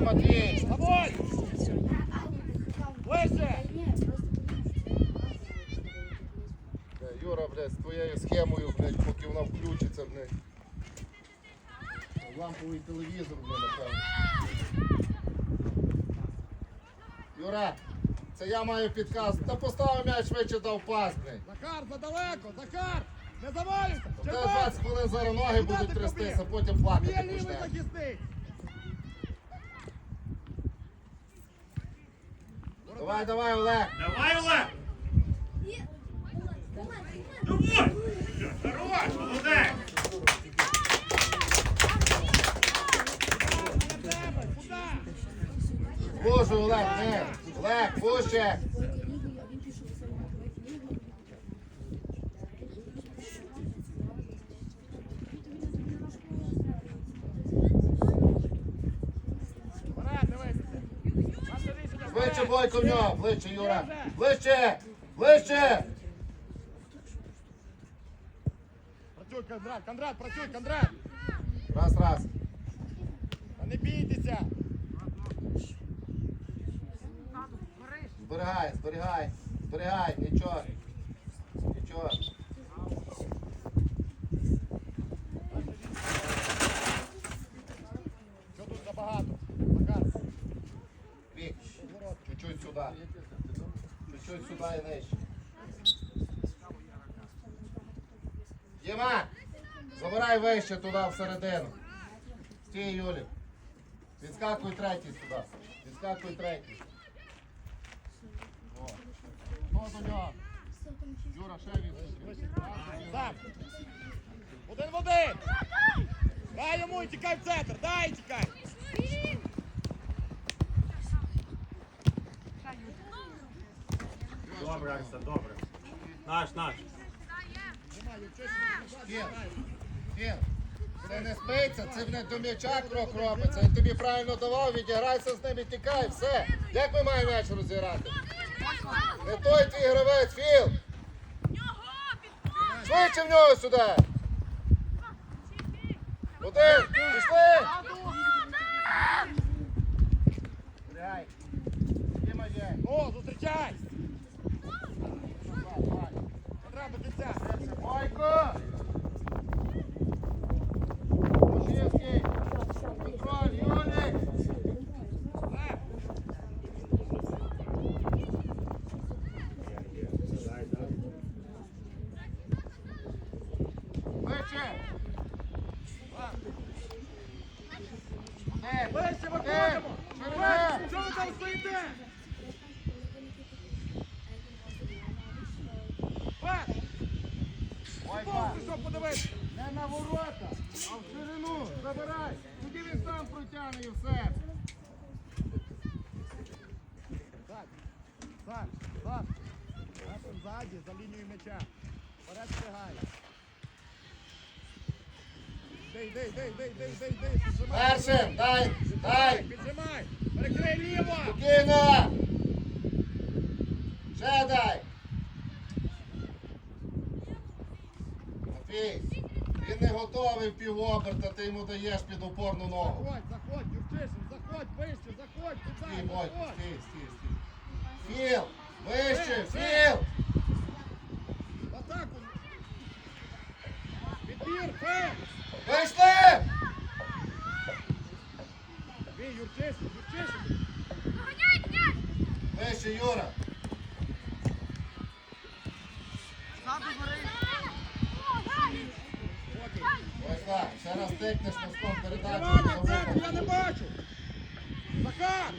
Давай! Ближче! Юра, блядь, з твоєю схемою, блядь, поки вона включиться, блядь. Ламповий телевізор, блядь, напевно. Юра, це я маю підказ. Та поставив м'яч швидше дав пас, блядь. Захар, задалеко! Захар! Не завалюйся! Тебе 20 хвилин зараз ноги будуть ти трястися, потім Є плакати лівий захисник! Давай, давай, Олег. Давай, Олег! Давай! Хорош, молодець! Боже, Олег, не. Олег, пуще. Вперед, дивися! Наше рішення! Ближче! Бойко в нього. Ближче, Юра. Ближче. Ближче. Працюй, Кондрат! Кондрат, працюй, Кондрат! Раз, раз. Та не бійтеся! Зберігай, зберігай. Зберігай, нічого. Нічого. Що тут забагато? Захар! Вік. Чуть-чуть сюди. Чуть-чуть сюди і нижче. Діма! Вище туди всередину. Стій, Юлі. Відскакуй третій сюди. Відскакуй третій. О. Хто до нього? Юра, ще від. Сам! Один в один! Дай йому і тікай в центр! Дай і тікай! Добре, Арсен, добре. Наш, наш. Кіл, Кіл, це не спиться, це не до м'яча крок робиться. Він тобі правильно давав, відіграйся з ним і тікай, все. Як ми маємо м'яч розіграти? Не той твій гравець, Філ! Швидше в нього сюди! Один, пішли! О, зустрічай! Кондрат до кінця! Бойко! Мужицький! Контроль, Юлік! Лев! Вище! Лев! Один! Ближче Один! виходимо! Ширина! Що ви там стоїте? Лев! Бойко! Повзи, що подивитися! Не на ворота, а в ширину! Забирай! Тоді він сам протягне і все! Так, так, так. Нашим ззаді, за лінією м'яча. Вперед встигай. Йди, йди, йди, йди, йди, йди, йди. Піджимай. Першим! Дай! Дай! Піджимай. Перекрий ліво. Спокійно! Ще дай! Матвій, він не готовий в півоберта, ти йому даєш під опорну ногу. Заходь, заходь, Юрчишин, заходь, вище, заходь, Стій, туди, Бойко, заходь. стій, стій, стій. Філ! Вище! Філ! В атаку. Відбір, фе. Вийшли! Бій, Юрчишин, Юрчишин. Вище, Юра! Так, ще раз тикнеш передачу. На центрі, я не бачу. Захар.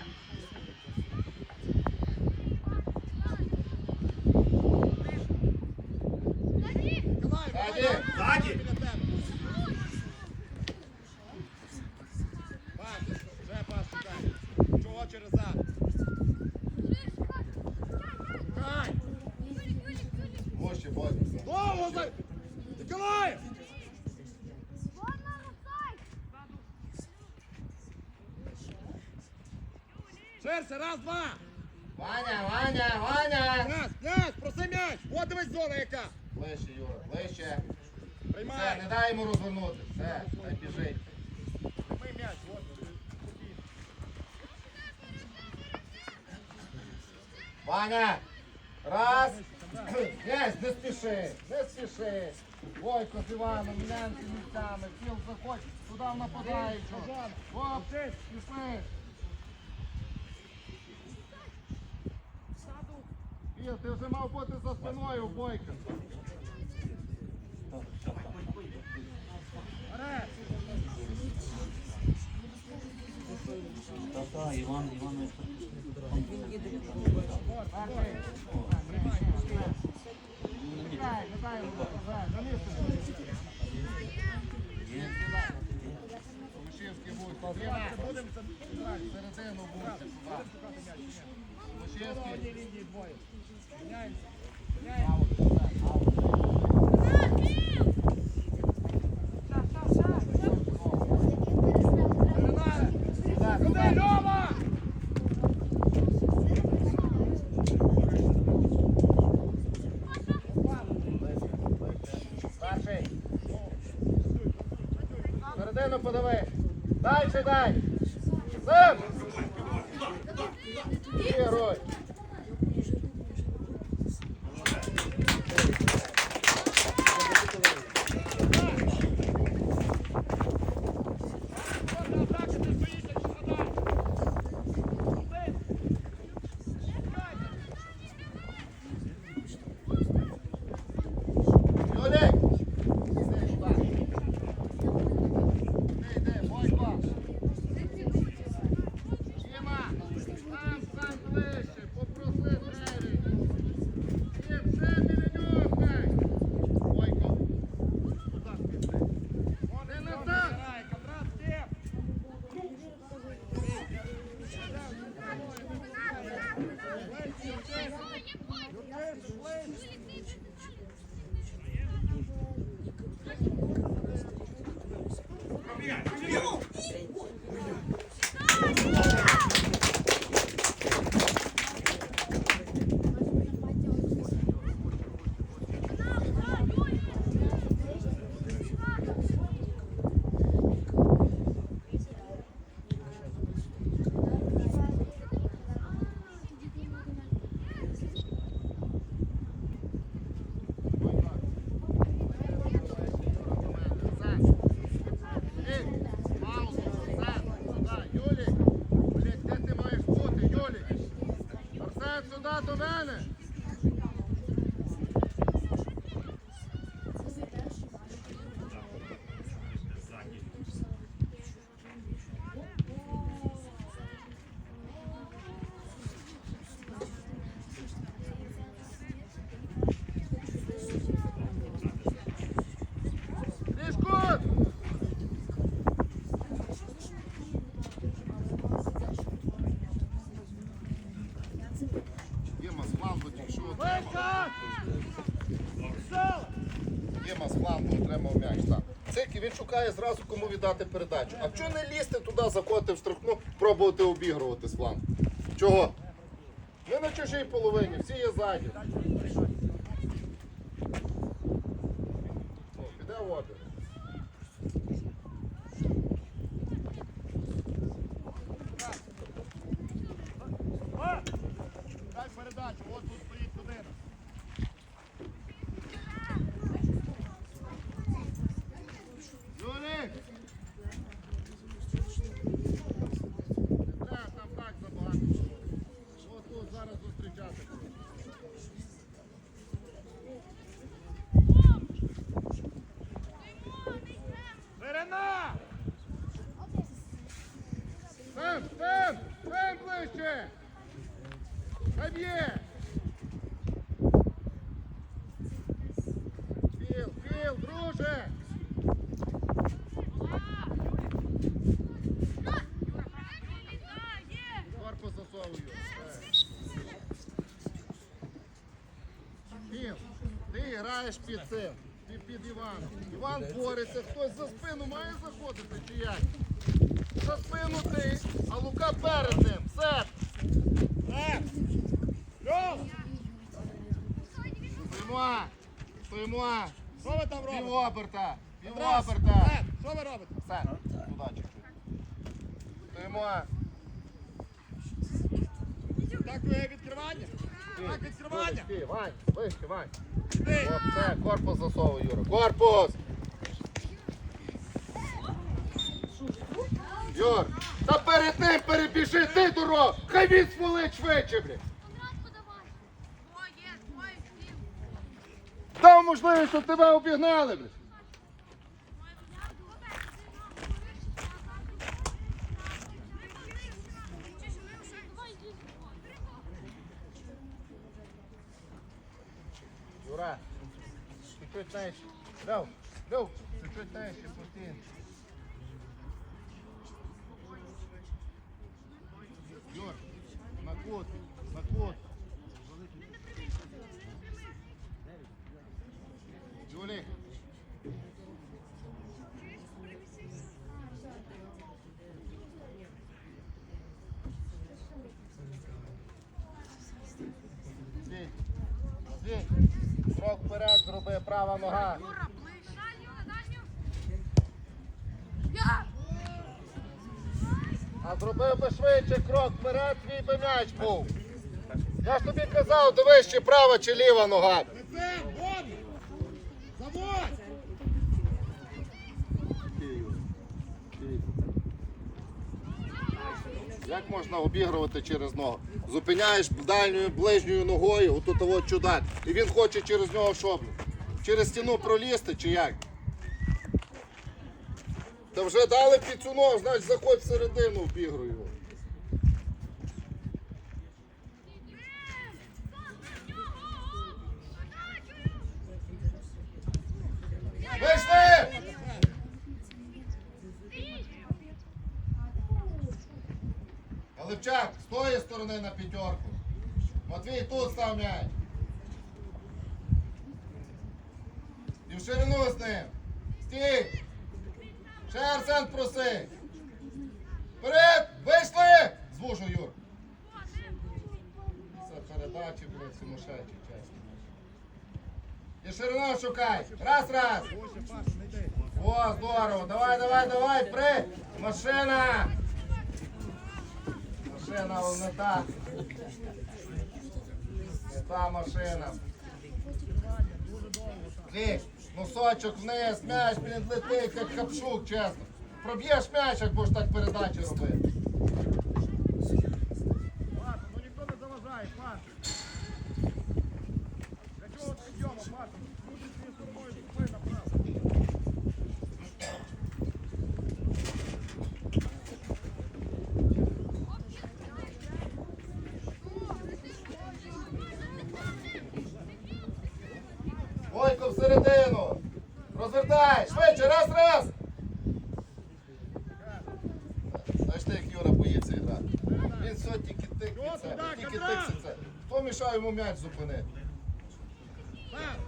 Вася, раз, два. Ваня, Ваня, Ваня. Раз, раз, проси м'яч. От дивись зона яка. Ближче, Юра, ближче. Все, не дай йому розвернути. Все, хай біжить. Прийми м'яч. От. Ваня! Раз! Єсть, не спіши! Не спіши! Войко з Іваном, міняємося місцями, тіл заходь, туди в нападаючого. Пішли! Філ, ти вже мав бути за спиною Бойка. Та-та, Іван, Іванович. Чекай, не дай йому назад, на місце. Лошинський буде, Діма. Середину буде. Лошинський. Середину подави. Дальше дай. Сам. Герой. Юлік. Іди сюди. Іди, іди, Бойко. Діма, сам, сам ближче, попроси двері. Дім, ще біля нього хай. Бойко. Ти назад. Ей, паузу, Арсен, сюди, Юлік. Блядь, де ти маєш бути, Юлік? Арсен, сюди до мене. Дишкут! Діма з флангу тільки що отримав. Діма з флангу отримав м'яч. Так. Цирки зразу кому віддати передачу. А чого не лізти туди, заходити в штрафну, пробувати обігрувати з флангу? Чого? Ми на чужій половині, всі є ззаді. Піде в опір. Дай передачу, от тут стоїть людина. Юрик! Не треба там так забагато. Ось тут зараз зустрічати. Ширина! Сем, Сем! Сем ближче! Хай б'є! Філ, Філ, друже! Корпус засовую. Філ, ти під цим, ти під Іваном. Іван бореться, хтось за спину має заходити чи як? За спину ти, а Лука перед ним. Сет! Лев! Льов! Стоїмо! Стоїмо! Що ви там робите? Півоберта! Півоберта! Лев, Що ви робите? Сет, туди чуть-чуть. Стоїмо! Так твоє відкривання? Так, відкривання. Вань, Все, корпус засовуй, Юра. Корпус! Юр, та перед ним перебіжи ти, дурак! Хай він смолить швидше, блядь! Дав можливість, щоб тебе обігнали, блядь! Права нога. А зробив би швидше крок вперед, твій би м'яч був. Я ж тобі казав, дивись, чи права, чи ліва нога. Заводь. Як можна обігрувати через ногу? Зупиняєш дальньою ближньою ногою, отут того чудак. І він хоче через нього шобнути. Через стіну пролізти чи як? Та вже дали ногу, значить заходь всередину обігруй його. Вийшли! Галипчак, з тої сторони на п'ятерку. Матвій тут став м'яч. І в ширину з ним. Стій! Ще Арсен проси. Вперед! Вийшли! Звужу, Юр. Це передачі, блядь, сумасшедші, чесно. І ширину шукай. Раз, раз. О, здорово. Давай, давай, давай, при. Машина. Машина вон не та. Не та машина. Лік, носочок вниз, м'яч, блін, летить, як капшук, чесно. Проб'єш м'яч, як будеш так передачі робити. Ну ніхто не заважає, Паша. Для чого йдемо, Паша? Люди цією стороною, ми направо. Войко всередину. Розвертай, швидше, раз, раз. Знаєш як Юра боїться грати? Він все тільки тільки тикнеться. Хто мішає йому м'яч зупинити? Так.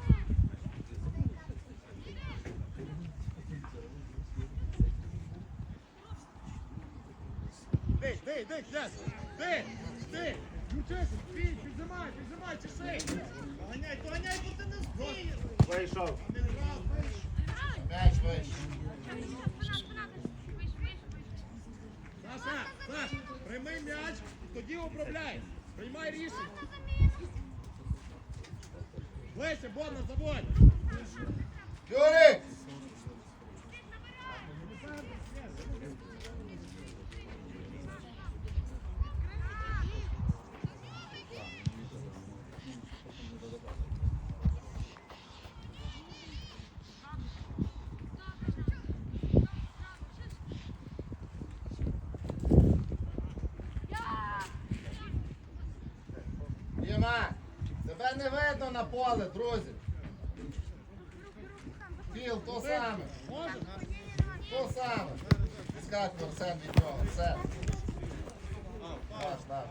Дай, дай, дай, князь! Дай! Дай! Ключись, бій, піджимай, піджимай, чеши! Доганяй, доганяй, бо ти не встигнеш! Вийшов. Не грав, вийшов. М'яч вийшов. Саша, Саш, прийми м'яч, тоді управляй. Приймай рішення. Ближче, Бонна, заводь. Юрій! Діма, тебе не видно друзі. Філ, то саме. Може? То саме. Скакуй, Арсен від нього. Все. Наш, наш.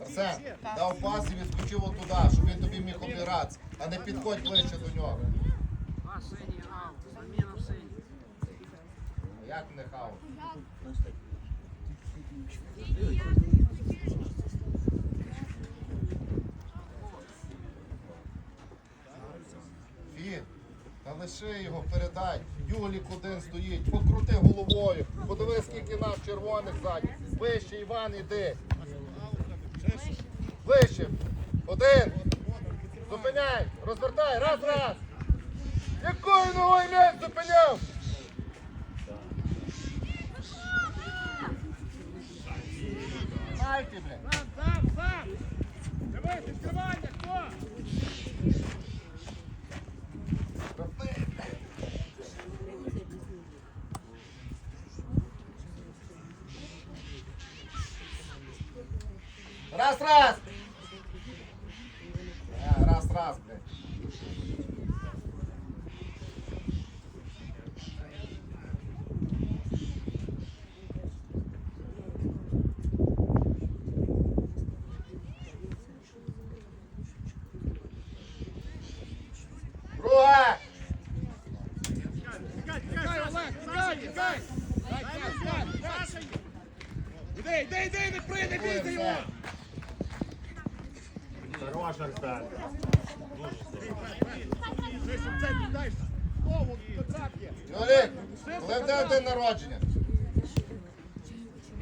Арсен, дав пас і відскочив отуди, щоб він тобі міг обіратися, а не підходь ближче до нього. А, синій аут. Заміна в синій. Як не хау? Фін, та лиши його, передай. Юлік один стоїть, покрути головою, подивись, скільки нас червоних ззаді. Вище, Іван, іди. Вище. Один. Зупиняй. Розвертай. Раз, раз. Якою ногою м'яч зупиняв? Майте, блядь. Сам, сам, сам! Дивись, відкривання, хто? Раз, раз. Раз, раз, блядь. Друга. Тікай, Олег, тікай, тікай! Дай, дай, дай, дай. Іди, іди, іди, не прийде, бійся його! Хорош, Арсен. Ти щоб це віддай, знову контракт є. Юлік, коли в тебе день народження?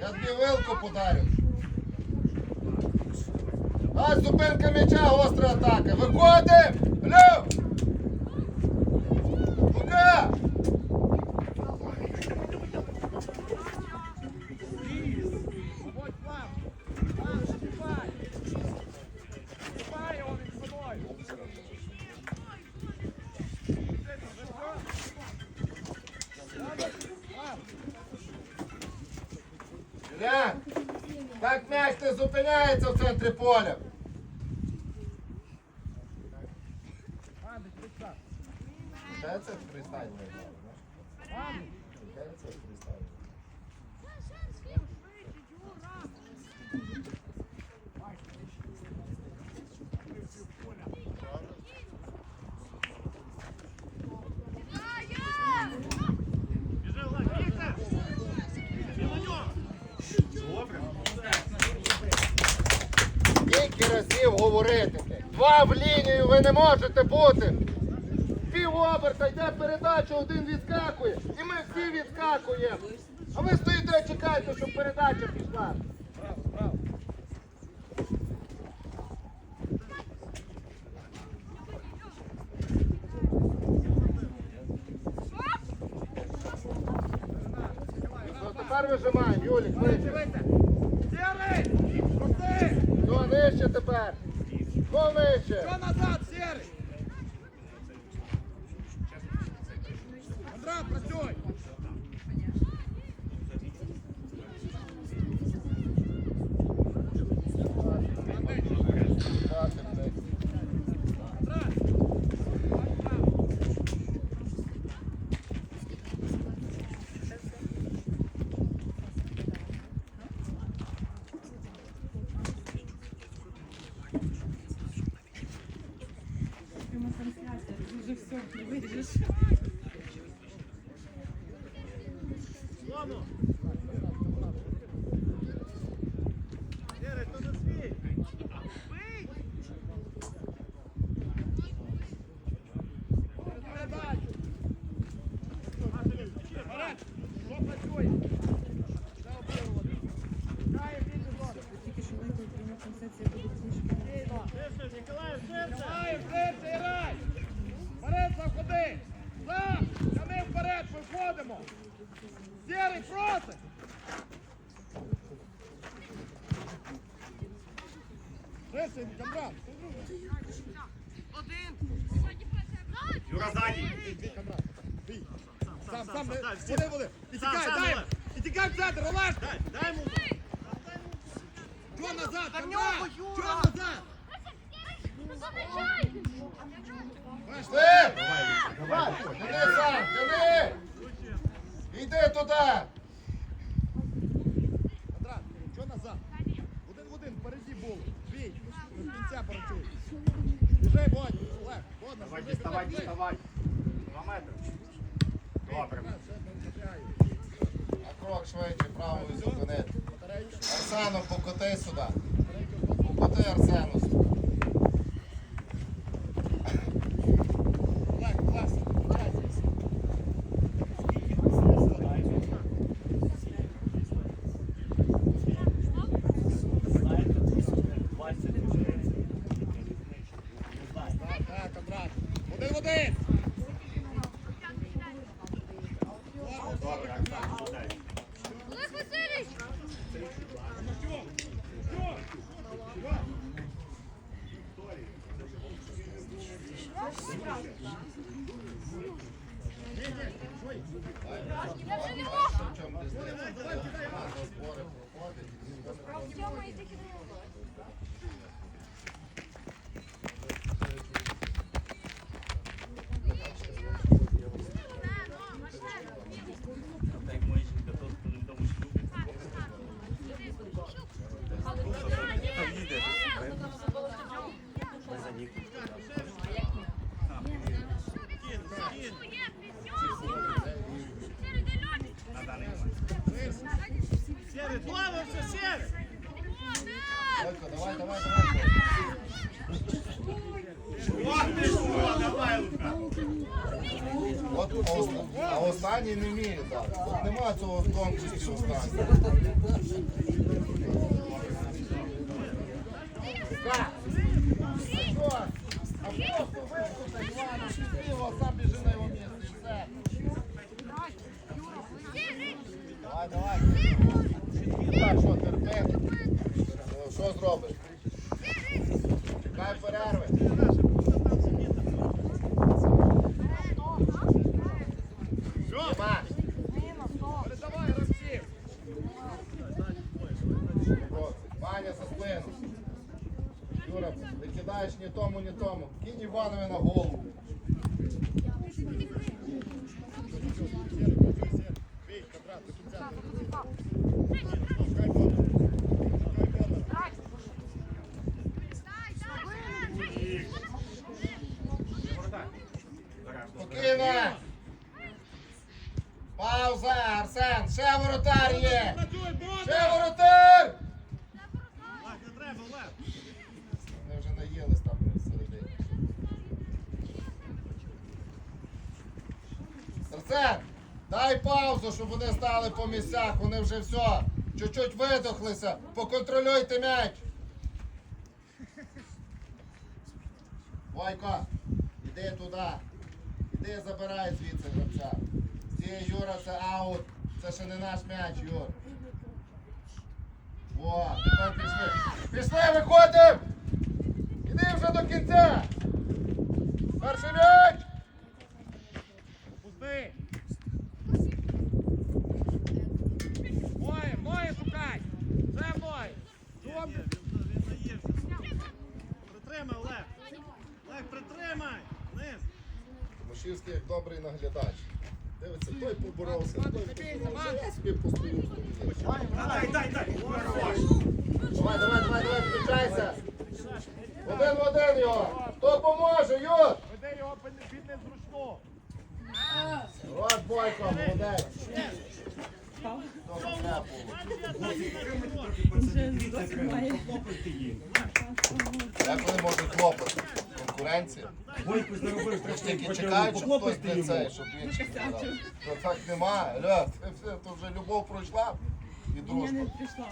Я тобі вилку подарю. А зупинка м'яча, гостра атака. Виходимо! Алло! Лука! Так м'яч не зупиняється в центрі поля. Андрій, пристав. Де це фристайл? Андрій. Де це фристайл? Біжи, Олег, бігся! І на нього! Добре. Скільки говорити? Два в лінію ви не можете бути. Пів оберта, йде передача, один відскакує. І ми всі відскакуємо. А ви стоїте, чекаєте, щоб передача пішла. Ну, тепер вижимаємо, Юлік, вище. Дивися. Сірий! Прости! Ну, нижче тепер. Ну, нижче. Що назад, Сірий? Андра, працюй! Андра! Право. Прямо трансляція, ти вже все виріжеш. Славно! Сірий, то не свій! Бий! Передачу! Вперед! Що працює? Де обірвати? Грає вільний зони. Тільки що лайкали пряма трансляція буде трішки. Вільно! Давай, вперед, грай! Вперед заходи! За! Тяни вперед, виходимо! Сірий, просить! Швидше, Камрад! Юра, ззаді. Бій, Камрад! Сам, сам, не- сам, води, води! І тікай, дай! І тікай в центр, Олеж! Дай йому. Чого назад, Та в Камрад? нього, Юра! Чого назад? Пішли! Давай, Тяни сам, тяни! Іди туди! І все. Давай, давай. Так, що, терпи. Що зробиш? Чекай перерви. Нема. Передавай гравців. Ваня за спину. Юра, не кидаєш ні тому, ні тому. Кинь Іванові на голову. Бій, квадрат, до кінця. Шукай Бондар. Шукай Бондар. Повертай. Береш, Спокійно. Пауза, Арсен. Ще воротар є. Працюй, Бондар! Ще воротар. Лев, не треба, Лев. Вони вже наїлись там всередині. Арсен, дай паузу, щоб вони стали по місцях. Вони вже все. Чуть-чуть видохлися. Поконтролюйте м'яч. Войко, іди туди. Іди забирай звідси гравця. Стій, Юра, це аут. Це ще не наш м'яч, Юр. О, тепер пішли. Пішли, виходимо! Іди вже до кінця! Перший м'яч! Пусти. Моє, моє шукай. Це моє. Добре. Притримай, Лев. Лев, притримай. Вниз. Тимошівський як добрий наглядач. Дивиться, той поборовся, той не бійся, поборовся. Марк. Я собі постою в. Дай, дай, дай. Давай, давай, давай, давай, включайся. Один в один його. Хто поможе, Юр? Веди його під незручну. Рот Бойко, молодець. Як вони можуть хлопати? Заробив Тільки чекають, щоб хтось не цей, щоб він чекав. То так нема. Ля, це все, то вже любов пройшла і Я дружба. не прийшла.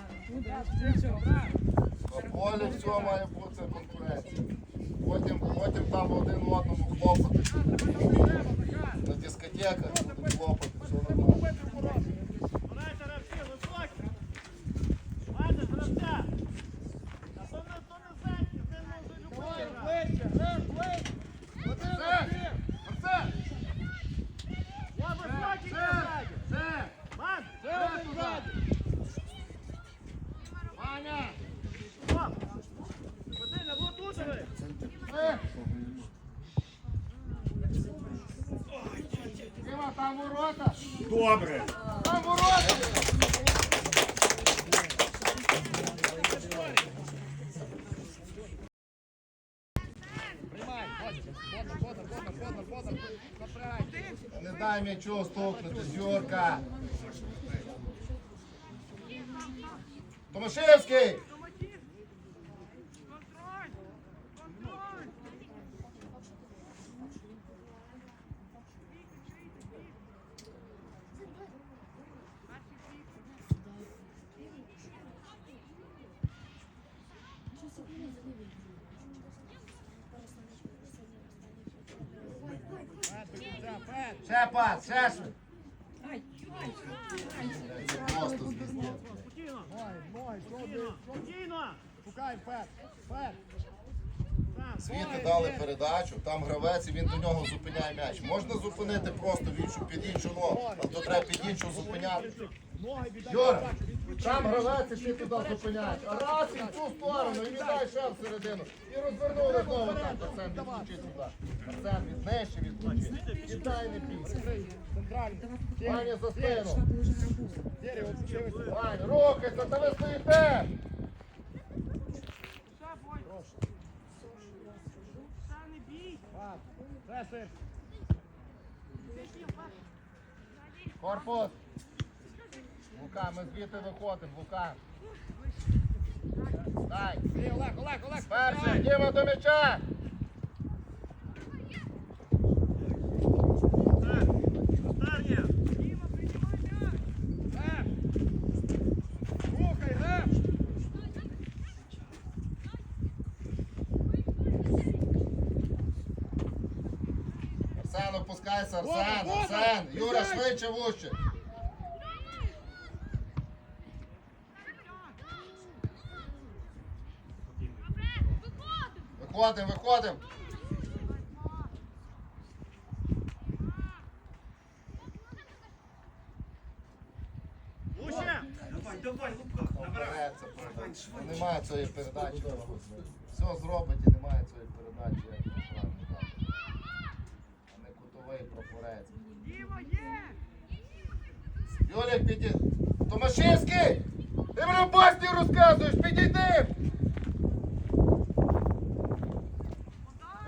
На полі все має бути конкуренція. Потім, потім там один одному хлопати. На дискотеках будуть хлопати, все нормально. Грайте, гравці, високі. Ладно, гравця. А то не, то не зайці, з ним може любой грати. Я високий, я ззаді. Ман, ти ззаді. Ваня! Стоп. Ходи, на блокутовий. Діма, там ворота! Добре. Там ворота! Приймай, Бодр, Бодр, Бодр, Бодр, Бодр, Бодр. Напрягай. Не дай м'ячу стукнути, Юрка! Томашевський! Пет, до кінця, Пет. Ще пас, ще швид! Ай, ай. Це просто звізда. Спокійно. Спокійно. Спокійно. Шукай, Пет. Пет. Там, Світи дали передачу, там гравець і він до нього зупиняє м'яч. Можна зупинити просто в іншу, під іншу ногу, а то треба під іншу зупиняти. Юра, там гравець і ти туди зупиняєш. А раз і в цю сторону, і віддай ще всередину. І розвернули знову так. Арсен, відключи сюди. Арсен, від відключи. Віддай, не бійся. Центральний. Ваня за спину. Ваня, рухайся, та ви стоїте. Корпус. Лука, ми звідти виходимо, Лука. Сергій, Олег, Олег, Олег. Перший, Діма до м'яча. Арсен, опускайся, Арсен! Арсен. Юра, швидше вуще. Виходимо, виходимо. Давай, давай, Лука. Набирай. Немає цієї передачі. Все зробить і немає цієї передачі. як правильно. А не кутовий прапорець. Юлік, підійди. Томашевський! Ти мене в басні розказуєш, підійди! Раз! Не спіши! Андрій, хто? Кондрат, ти, Кондрат, віддай. Юр. Юра, під себе Петрат пішли, Юр. Юр, тут раз,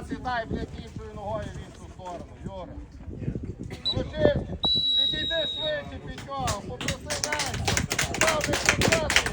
раз і дай, блядь, іншою ногою в іншу сторону, Юра. Томашевський, підійди швидше під нього, попроси підказуєш.